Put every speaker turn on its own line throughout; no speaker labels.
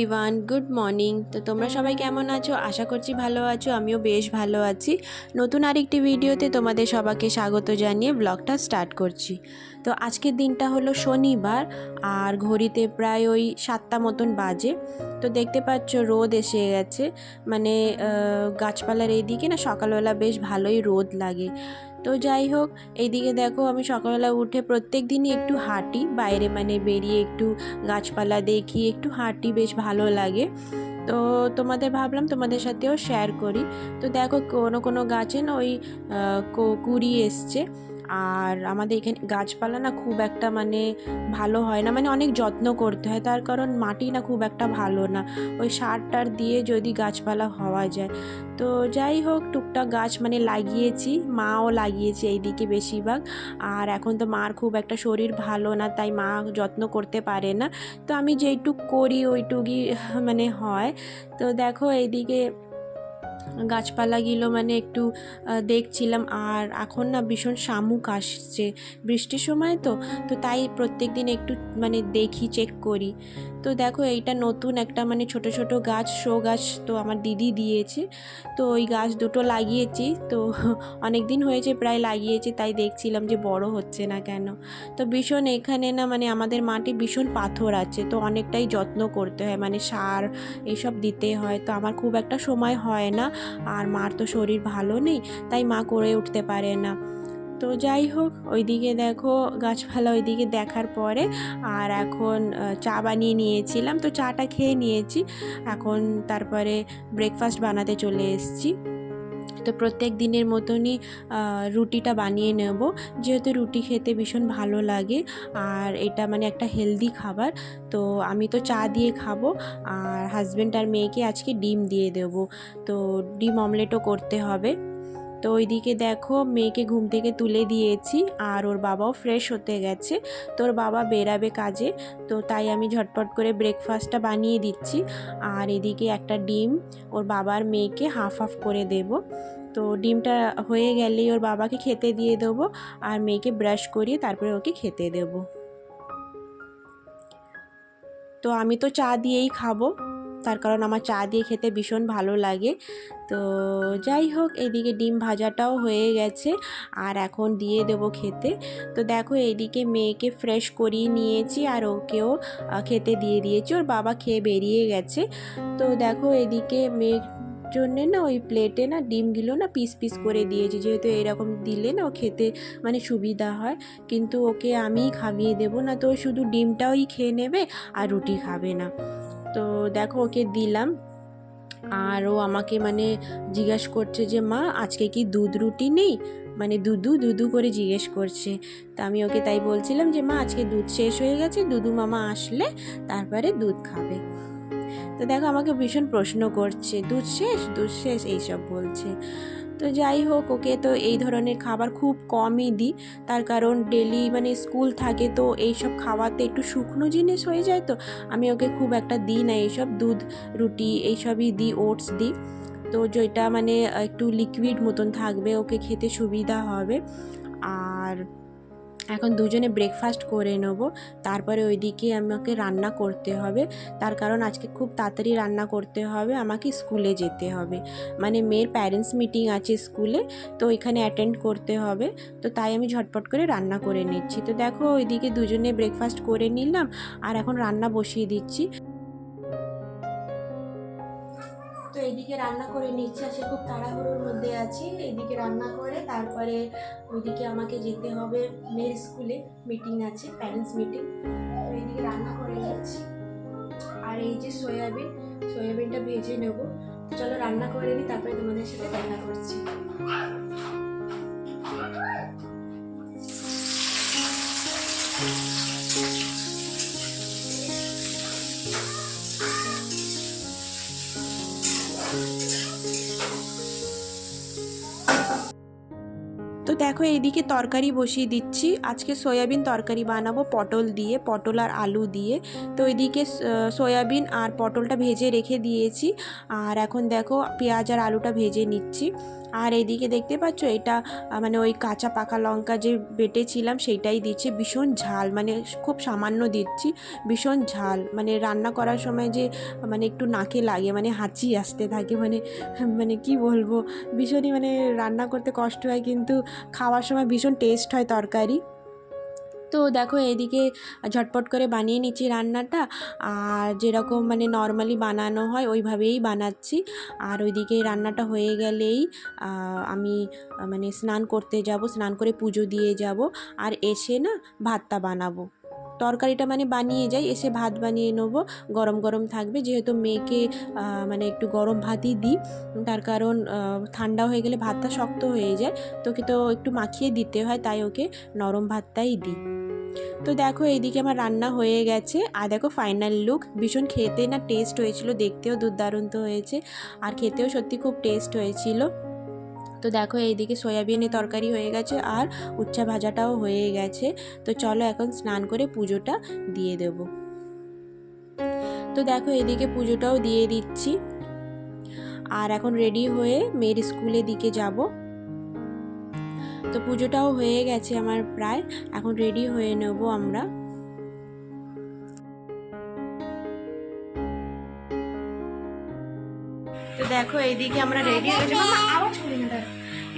Everyone good morning তো তোমরা সবাই কেমন আছো? আশা করছি ভালো আছো। আমিও বেশ ভালো আছি। নতুন আরেকটি ভিডিওতে তোমাদের সবাইকে স্বাগত জানিয়ে ব্লগটা স্টার্ট করছি। তো আজকের দিনটা হলো শনিবার, আর ঘড়িতে প্রায় ওই সাতটা মতন বাজে। তো দেখতে পাচ্ছ রোদ এসে গেছে। মানে গাছপালার এইদিকে না সকালবেলা বেশ ভালোই রোদ লাগে। তো যাই হোক, এইদিকে দেখো আমি সকালবেলা উঠে প্রত্যেক দিনই একটু হাঁটি, বাইরে মানে বেরিয়ে একটু গাছপালা দেখি, একটু হাঁটি, বেশ ভালো লাগে। তো তোমাদের ভাবলাম তোমাদের সাথেও শেয়ার করি। তো দেখো কোনো কোনো গাছে না ওই কুড়ি এসছে। আর আমাদের এখানে গাছপালা না খুব একটা মানে ভালো হয় না মানে অনেক যত্ন করতে হয়। তার কারণ মাটি না খুব একটা ভালো না। ওই সার টার দিয়ে যদি গাছপালা হওয়া যায়। তো যাই হোক, টুকটাক গাছ মানে লাগিয়েছি, মাও লাগিয়েছে এইদিকে বেশিরভাগ। আর এখন তো মার খুব একটা শরীর ভালো না, তাই মা যত্ন করতে পারে না। তো আমি যেইটুক করি, ওইটুকুই মানে হয়। তো দেখো এইদিকে গাছপালাগুলো মানে একটু দেখছিলাম আর এখন না ভীষণ শামুক আসছে বৃষ্টির সময় তো তো তাই প্রত্যেক দিন একটু মানে দেখি চেক করি। তো দেখো এইটা নতুন একটা মানে ছোট ছোট গাছ, শো গাছ তো আমার দিদি দিয়েছে। তো ওই গাছ দুটো লাগিয়েছি। তো অনেক দিন হয়েছে, প্রায় লাগিয়েছি, তাই দেখছিলাম যে বড় হচ্ছে না কেন। তো ভীষণ এখানে না মানে আমাদের মাটি ভীষণ পাথর আছে, তো অনেকটাই যত্ন করতে হয়। মানে সার এসব দিতে হয়, তো আমার খুব একটা সময় হয় না। আর মার তো শরীর ভালো নেই, তাই মা করে উঠতে পারে না। তো যাই হোক, ওইদিকে দেখো গাছপালা ওইদিকে দেখার পরে আর এখন চা বানিয়ে নিয়েছিলাম। তো চাটা খেয়ে নিয়েছি। এখন তারপরে ব্রেকফাস্ট বানাতে চলে এসেছি। তো প্রত্যেক দিনের মতনই রুটিটা বানিয়ে নেব। যেহেতু রুটি খেতে ভীষণ ভালো লাগে। আর এটা মানে একটা হেলদি খাবার। তো আমি তো চা দিয়ে খাব। আর হাজব্যান্ড আর মেয়েকে আজকে ডিম দিয়ে দেব। তো ডিম অমলেটও করতে হবে। তো ওইদিকে দেখো মেয়েকে ঘুম থেকে তুলে দিয়েছি আর ওর বাবাও ফ্রেশ হতে গেছে। তোর বাবা বেরাবে কাজে, তো তাই আমি ঝটপট করে ব্রেকফাস্টটা বানিয়ে দিচ্ছি। আর এদিকে একটা ডিম ওর বাবার মেয়েকে হাফ হাফ করে দেব। তো ডিমটা হয়ে গেলেই ওর বাবাকে খেতে দিয়ে দেবো আর মেয়েকে ব্রাশ করিয়ে তারপরে ওকে খেতে দেবো। তো আমি তো চা দিয়েই খাব। তার কারণ আমার চা দিয়ে খেতে ভীষণ ভালো লাগে। তো যাই হোক এইদিকে ডিম ভাজাটাও হয়ে গেছে আর এখন দিয়ে দেবো খেতে। তো দেখো, এইদিকে মেয়েকে ফ্রেশ করিয়ে নিয়েছি আর ওকেও খেতে দিয়ে দিয়েছি। ওর বাবা খেয়ে বেরিয়ে গেছে। তো দেখো, এদিকে মেয়ের জন্যে না ওই প্লেটে না ডিমগুলো না পিস পিস করে দিয়েছি। যেহেতু এরকম দিলে না ও খেতে মানে সুবিধা হয়। কিন্তু ওকে আমিই খাইয়ে দেবো না। তো শুধু ডিমটাই খেয়ে নেবে আর রুটি খাবে না। তো দেখো ওকে দিলাম। আর ও আমাকে মানে জিজ্ঞেস করছে যে, মা, আজকে কি দুধ রুটি নেই? মানে দুদু দুদু করে জিজ্ঞেস করছে। তা আমি ওকে তাই বলছিলাম যে, মা, আজকে দুধ শেষ হয়ে গেছে দুদু মামা আসলে তারপরে দুধ খাবে। তো দেখো আমাকে ভীষণ প্রশ্ন করছে, দুধ শেষ? দুধ শেষ? এইসব বলছে। তো যাই হোক, ওকে তো এই ধরনের খাবার খুব কমই দিই। তার কারণ ডেলি মানে স্কুল থাকে তো এইসব খাওয়াতে একটু শুকনো জিনিস হয়ে যায় তো, আমি ওকে খুব একটা দিই না। এইসব দুধ, রুটি এইসবই দিই, ওটস দিই। তো যেটা মানে একটু লিকুইড মতন থাকবে, ওকে খেতে সুবিধা হবে। আর এখন দুজনে ব্রেকফাস্ট করে নেব। তারপরে ওইদিকে আমাকে রান্না করতে হবে। তার কারণ আজকে খুব তাড়াতাড়ি রান্না করতে হবে, আমাকে স্কুলে যেতে হবে। মানে মেয়ের প্যারেন্টস মিটিং আছে স্কুলে তো ওইখানে অ্যাটেন্ড করতে হবে। তো তাই আমি ঝটপট করে রান্না করে নিচ্ছি। তো দেখো ওইদিকে দুজনে ব্রেকফাস্ট করে নিলাম, আর এখন রান্না বসিয়ে দিচ্ছি। তো এইদিকে রান্না করে নিচ্ছে, সে খুব তাড়াহুড়োর মধ্যে আছি। এইদিকে রান্না করে, তারপরে ওইদিকে আমাকে যেতে হবে মেয়ের স্কুলে মিটিং আছে প্যারেন্টস মিটিং তো এইদিকে রান্না করে নিচ্ছি। আর এই যে সয়াবিন, সয়াবিনটা ভেজে নেব। চলো রান্না করে নিই, তারপরে তোমাদের সাথে দেখা করছি। তো দেখো এইদিকে তরকারি বসিয়ে দিচ্ছি। আজকে সয়াবিন তরকারি বানাবো, পটল দিয়ে, পটল আর আলু দিয়ে। তো এদিকে সয়াবিন আর পটলটা ভেজে রেখে দিয়েছি। আর এখন দেখো পেঁয়াজ আর আলুটা ভেজে নিচ্ছি। আর এদিকে দেখতে পাচ্ছ, এটা মানে ওই কাঁচা পাকা লঙ্কা যে বেটেছিলাম সেইটাই দিচ্ছি। ভীষণ ঝাল মানে খুব সামান্য দিচ্ছি, ভীষণ ঝাল। মানে রান্না করার সময় যে মানে একটু নাকে লাগে মানে হাঁচি আসতে থাকে মানে মানে কি বলব? ভীষণই মানে রান্না করতে কষ্ট হয়, কিন্তু খাওয়ার সময় ভীষণ টেস্ট হয় তরকারি। তো দেখো এদিকে ঝটপট করে বানিয়ে নিচ্ছি রান্নাটা। আর যেরকম মানে নর্মালি বানানো হয় ওইভাবেই বানাচ্ছি। আর ওইদিকে রান্নাটা হয়ে গেলেই আমি মানে স্নান করতে যাব, স্নান করে পুজো দিয়ে যাব। আর এসে না ভাতটা বানাবো। তরকারিটা মানে বানিয়ে যাই, এসে ভাত বানিয়ে নেব। গরম গরম থাকবে, যেহেতু মেয়েকে মানে একটু গরম ভাতই দিই। তার কারণ ঠান্ডা হয়ে গেলে ভাতটা শক্ত হয়ে যায়। তোকে তো একটু মাখিয়ে দিতে হয়, তাই ওকে নরম ভাতটাই দিই। তো দেখো এইদিকে আমার রান্না হয়ে গেছে। আর দেখো ফাইনাল লুক ভীষণ খেতে না টেস্ট হয়েছিল, দেখতেও দুর্দান্ত হয়েছে। আর খেতেও সত্যি খুব টেস্ট হয়েছিল। তো দেখো এইদিকে সয়াবিনের তরকারি হয়ে গেছে আর উচ্চা ভাজাটাও হয়ে গেছে। তো চলো এখন স্নান করে পুজোটা দিয়ে দেব। তো দেখো এদিকে পুজোটাও দিয়ে দিচ্ছি। আর এখন রেডি হয়ে মেয়ের স্কুলের দিকে যাব। তো পুজোটাও হয়ে গেছে আমার প্রায়। এখন রেডি হয়ে নেব আমরা। তো দেখো, এইদিকে আমরা রেডি হয়ে গেছি। আওয়াজ না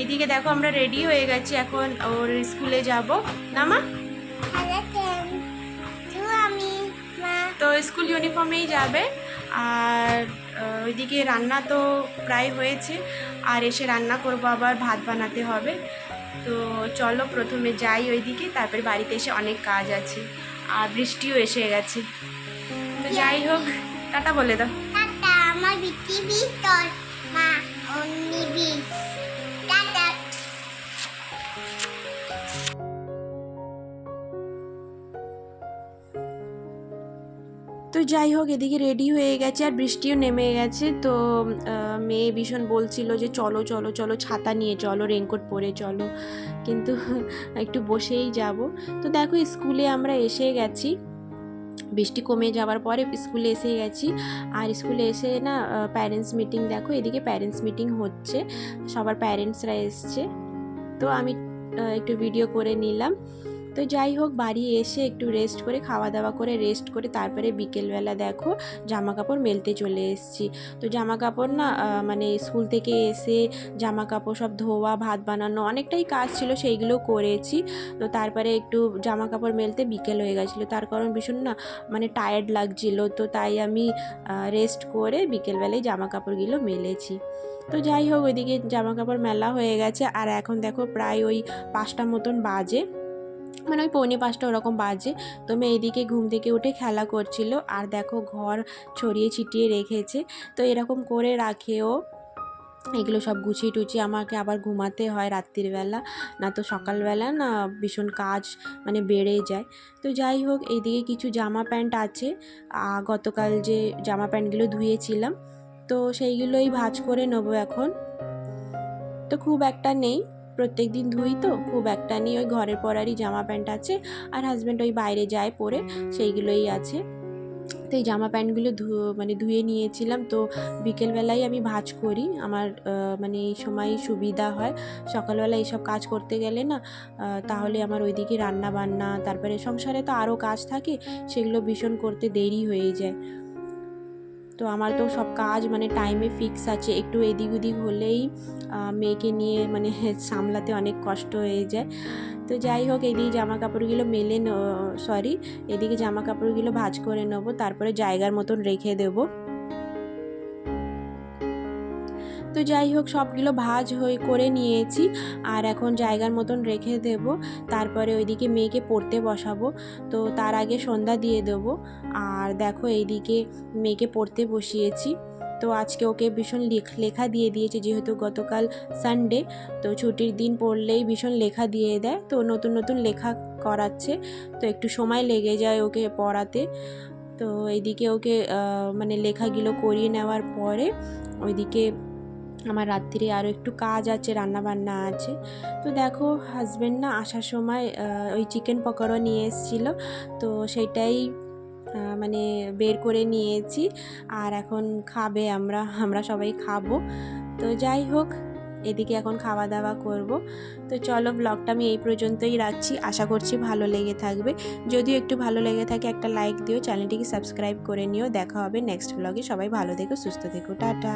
এইদিকে দেখো, আমরা রেডি হয়ে গেছি। এখন ওর স্কুলে যাব। না, মা? তো স্কুল ইউনিফর্মেই যাবে। আর ওইদিকে রান্না তো প্রায় হয়েছে। আর এসে রান্না করব, আবার ভাত বানাতে হবে। তো চলো প্রথমে যাই ওইদিকে, তারপরে বাড়িতে এসে অনেক কাজ আছে। আর বৃষ্টিও এসে গেছে। তো যাই হোক, টাটা বলে দাও।
টাটা, আমার বিটি বিশ তোর মা অন্য বিশ
তো যাই হোক, এদিকে রেডি হয়ে গেছে আর বৃষ্টিও নেমে গেছে। তো মেয়ে ভীষণ বলছিল যে, চলো চলো চলো, ছাতা নিয়ে চলো রেনকোট পরে চলো। কিন্তু একটু বসেই যাব। তো দেখো, স্কুলে আমরা এসে গেছি। বৃষ্টি কমে যাওয়ার পরে স্কুলে এসে গেছি। আর স্কুলে এসে না প্যারেন্টস মিটিং দেখো, এদিকে প্যারেন্টস মিটিং হচ্ছে। সবার প্যারেন্টসরা এসছে। তো আমি একটু ভিডিও করে নিলাম। তো যাই হোক, বাড়ি এসে একটু রেস্ট করে খাওয়া দাওয়া করে রেস্ট করে তারপরে বিকেলবেলা দেখো জামা কাপড় মেলতে চলে এসেছি। তো জামা কাপড় না মানে স্কুল থেকে এসে জামা কাপড় সব ধোয়া, ভাত বানানো অনেকটাই কাজ ছিল, সেইগুলো করেছি। তো তারপরে একটু জামা কাপড় মেলতে বিকেল হয়ে গেছিল। তার কারণ ভীষণ না মানে টায়ার্ড লাগছিল। তো তাই আমি রেস্ট করে বিকেলবেলায় জামা কাপড়গুলো মেলেছি। তো যাই হোক, ওইদিকে জামা কাপড় মেলা হয়ে গেছে। আর এখন দেখো প্রায় ওই পাঁচটা মতন বাজে। মানে ওই পৌনে পাঁচটা ওরকম বাজে। তো মেয়ে এইদিকে ঘুম থেকে উঠে খেলা করছিল। আর দেখো ঘর ছড়িয়ে ছিটিয়ে রেখেছে। তো এরকম করে রাখেও এগুলো সব গুছিয়ে টুচিয়ে আমাকে আবার ঘুমাতে হয় রাত্রিবেলা না তো সকালবেলা, না ভীষণ কাজ মানে বেড়ে যায়। তো যাই হোক এইদিকে কিছু জামা প্যান্ট আছে। গতকাল যে জামা প্যান্টগুলো ধুয়েছিলাম। তো সেইগুলোই ভাঁজ করে নেব এখন। তো খুব একটা নেই। প্রত্যেক দিন ধুই তো, খুব একটা নিয়ে ওই ঘরের পরারই জামা প্যান্ট আছে, আর হাজব্যান্ড ওই বাইরে যায় পরে, সেইগুলোই আছে। তো এই জামা প্যান্টগুলো ধু মানে ধুয়ে নিয়েছিলাম, তো বিকেলবেলায় আমি ভাজ করি, আমার মানে এই সময় সুবিধা হয়, সকালবেলা এইসব কাজ করতে গেলে না তাহলে আমার ওইদিকে রান্না বান্না তারপরে সংসারে তো আরও কাজ থাকে, সেগুলো ভীষণ করতে দেরি হয়ে যায়। তো আমার তো সব কাজ মানে টাইমে ফিক্স আছে। একটু এদিক ওদিক হলেই মেয়েকে নিয়ে মানে সামলাতে অনেক কষ্ট হয়ে যায়। তো যাই হোক, এদিকে জামা কাপড়গুলো মেলে সরি এদিকে জামা কাপড়গুলো ভাজ করে নেব, তারপরে জায়গার মতন রেখে দেবো। তো যাই হোক, সবগুলো ভাজ হয়ে করে নিয়েছি। আর এখন জায়গার মতন রেখে দেব। তারপরে ওইদিকে মেয়েকে পড়তে বসাবো। তো তার আগে সন্ধ্যা দিয়ে দেবো। আর দেখো এইদিকে মেয়েকে পড়তে বসিয়েছি। তো আজকে ওকে ভীষণ লেখ- দিয়ে দিয়েছে, যেহেতু গতকাল সানডে তো ছুটির দিন পড়লেই ভীষণ লেখা দিয়ে দেয়। তো নতুন নতুন লেখা করাচ্ছে। তো একটু সময় লেগে যায় ওকে পড়াতে। তো এইদিকে ওকে মানে লেখাগুলো করিয়ে নেওয়ার পরে ওইদিকে আমার রাত্রিরে আরও একটু কাজ আছে রান্না বান্না আছে। তো দেখো হাজব্যান্ড না আসার সময় ওই চিকেন পকোড়া নিয়ে এসেছিল। তো সেইটাই আহ, মানে বের করে নিয়েছি। আর এখন খাবে আমরা আমরা সবাই খাব। তো যাই হোক এদিকে এখন খাওয়া দাওয়া করব। তো চলো ব্লগটা আমি এই পর্যন্তই রাখছি। আশা করছি ভালো লেগে থাকবে। যদিও একটু ভালো লেগে থাকে একটা লাইক দিও। চ্যানেলটিকে সাবস্ক্রাইব করে নিও। দেখা হবে নেক্সট ব্লগে সবাই ভালো থেকো সুস্থ থেকো। টাটা।